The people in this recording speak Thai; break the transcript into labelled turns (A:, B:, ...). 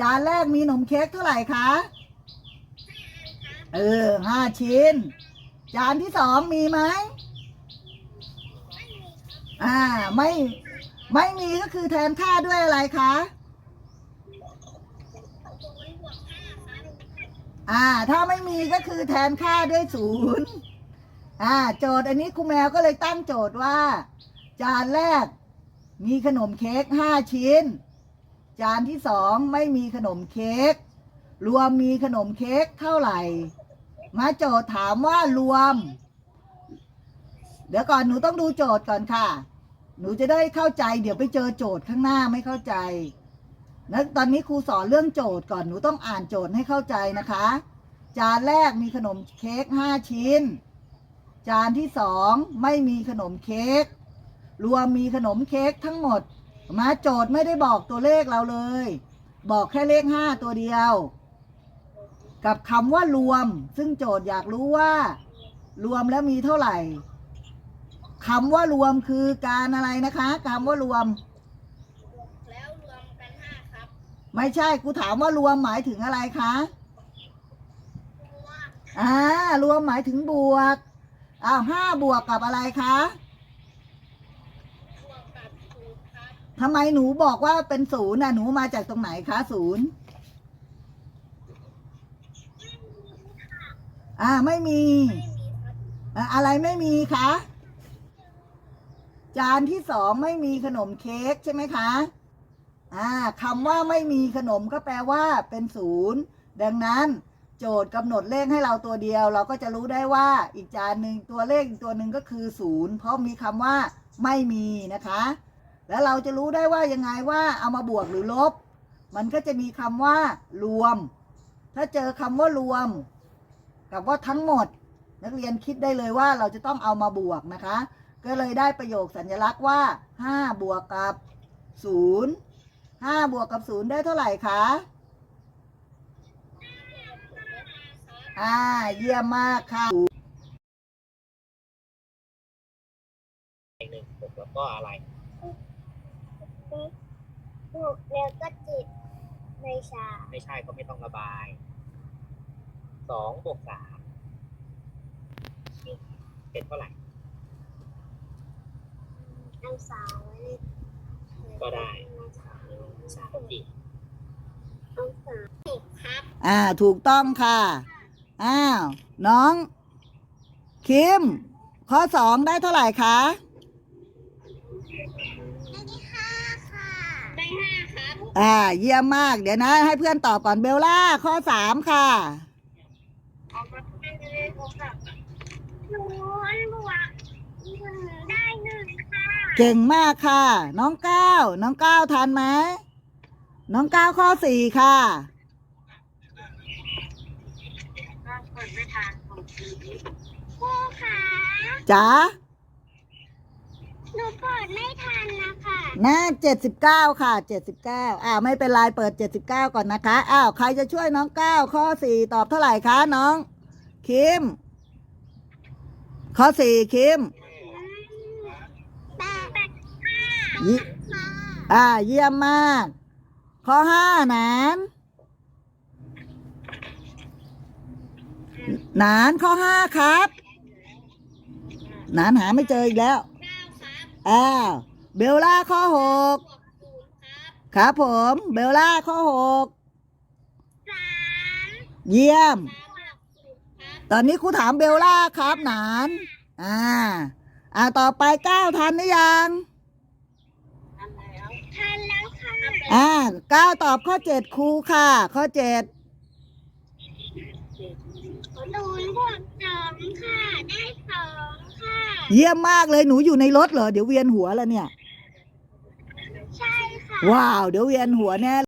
A: จานแรกมีขนมเค้กเท่าไหร่คะ เออห้าชิ้น จานที่สองมีไหมอ่า ไม่ไม่มีก็คือแทนค่าด้วยอะไรคะ อ่า ถ้าไม่มีก็คือแทนค่าด้วยศูนย์อ่า โจทย์อันนี้ครูแมวก็เลยตั้งโจทย์ว่า จานแรกมีขนมเค้กห้าชิ้น จานที่สองไม่มีขนมเค้กรวมมีขนมเค้กเท่าไหร่ มาโจทย์ถามว่ารวม เดี๋ยวก่อนหนูต้องดูโจทย์ก่อนค่ะ หนูจะได้เข้าใจ เดี๋ยวไปเจอโจทย์ข้างหน้าไม่เข้าใจนะตอนนี้ครูสอนเรื่องโจทย์ก่อนหนูต้องอ่านโจทย์ให้เข้าใจนะคะ จานแรกมีขนมเค้กห้าชิ้น จานที่สองไม่มีขนมเค้กรวมมีขนมเค้กทั้งหมด มาโจทย์ไม่ได้บอกตัวเลขเราเลย บอกแค่เลขห้าตัวเดียว กับคำว่ารวม ซึ่งโจทย์อยากรู้ว่า รวมแล้วมีเท่าไหร่คำว่ารวมคือการอะไรนะคะคำว่ารวม
B: แล้วรวมกันห้าครับ
A: ไม่ใช่กูถามว่ารวมหมายถึงอะไรคะ
B: ว่า
A: อ่ารวมหมายถึงบวกอ้าวห้าบวกกับอะไรคะ
B: บวกกับศูนย์ครับ
A: ทำไมหนูบอกว่าเป็นศูนย์น่ะ หนูมาจากตรงไหนคะศูนย์อ่าไม่มีอะอะไรไม่มีคะจานที่สองไม่มีขนมเค้กใช่ไหมคะอ่าคำว่าไม่มีขนมก็แปลว่า เป็นศูนย์ดังนั้น โจทย์กำหนดเลขให้เราตัวเดียว เราก็จะรู้ได้ว่าอีกจานหนึ่งตัวเลขอีกตัวหนึ่งก็คือศูนย์เพราะมีคำว่า ไม่มีนะคะ แล้วเราจะรู้ได้ว่ายังไงว่าเอามาบวกหรือลบ มันก็จะมีคำว่ารวม ถ้าเจอคำว่ารวม กับว่าทั้งหมด นักเรียนคิดได้เลยว่าเราจะต้องเอามาบวกนะคะ ก็เลยได้ประโยคสัญลักษณ์ว่าห้าบวกกับศูนย์ห้าบวกกับศูนย์ได้เท่าไหร่คะอ่าเยี่ยมมากค่ะ
C: หนึ่งบวกแล้วก็อะไร
B: บวกแล้วก็จิตไม่ใช่
C: ไม่ใช่ก็ไม่ต้องระบาย สองบวกสามเป็นเท่าไหร่
B: เอาสาวไว้
C: ก็ได้สามสี่
B: เอาสามสิบครับ
A: อ่า ถูกต้องค่ะ อ้าว น้อง คิม ข้อสองได้เท่าไหร่คะ
B: ได้ห้าค่ะ ได้ห้าครับ
A: อ่า เยี่ยมมาก เดี๋ยวนะ ให้เพื่อนตอบก่อนเบลล่า ข้อสามค่ะ
B: เอามาเป็นเลยครับหนูบวกหนึ่งได้หนึ่งค่ะ
A: เก่งมากค่ะ น้องก้าวน้องก้าวทันไหมน้องก้าวข้อสี่ค่ะ
B: ก็เปิดไม่ทันครูค่ะ
A: จ๋า
B: หนูเปิดไม่ทันนะคะ
A: หน้าเจ็ดสิบเก้าค่ะเจ็ดสิบเก้าอ้าวไม่เป็นไรเปิดเจ็ดสิบเก้าก่อนนะคะอ้าวใครจะช่วยน้องก้าวข้อสี่ตอบเท่าไหร่คะน้อง คิม ข้อสี่คิม
B: แปดแปดห้า
A: ยิ
B: ค่ะ
A: อ่า เยี่ยมมาก ข้อห้าหนานหนานข้อห้าครับหนานหาไม่เจออีกแล้ว
B: เก้าครับ
A: อ้าว เบลล่าข้อหก
B: บวกศูนย์ครับ
A: ครับผม เบลล่าข้อหก
B: สาม
A: เยี่ยม
B: สามบวกศูนย์ครับ
A: ตอนนี้ครูถามเบลล่าครับหนาน อ่า อ่าต่อไปเก้าทันหรือยัง
B: ทันแล้วทันแล้วค่ะ
A: อ่าเก้าตอบข้อเจ็ดครูค่ะ ข้อเจ็ด
B: ศูนย์บวกสองค่ะ ได้สองค่ะ
A: เยี่ยมมากเลยหนูอยู่ในรถเหรอ เดี๋ยวเวียนหัวแล้วเนี่ย
B: ใช่ค่ะ
A: ว้าว เดี๋ยวเวียนหัวแน่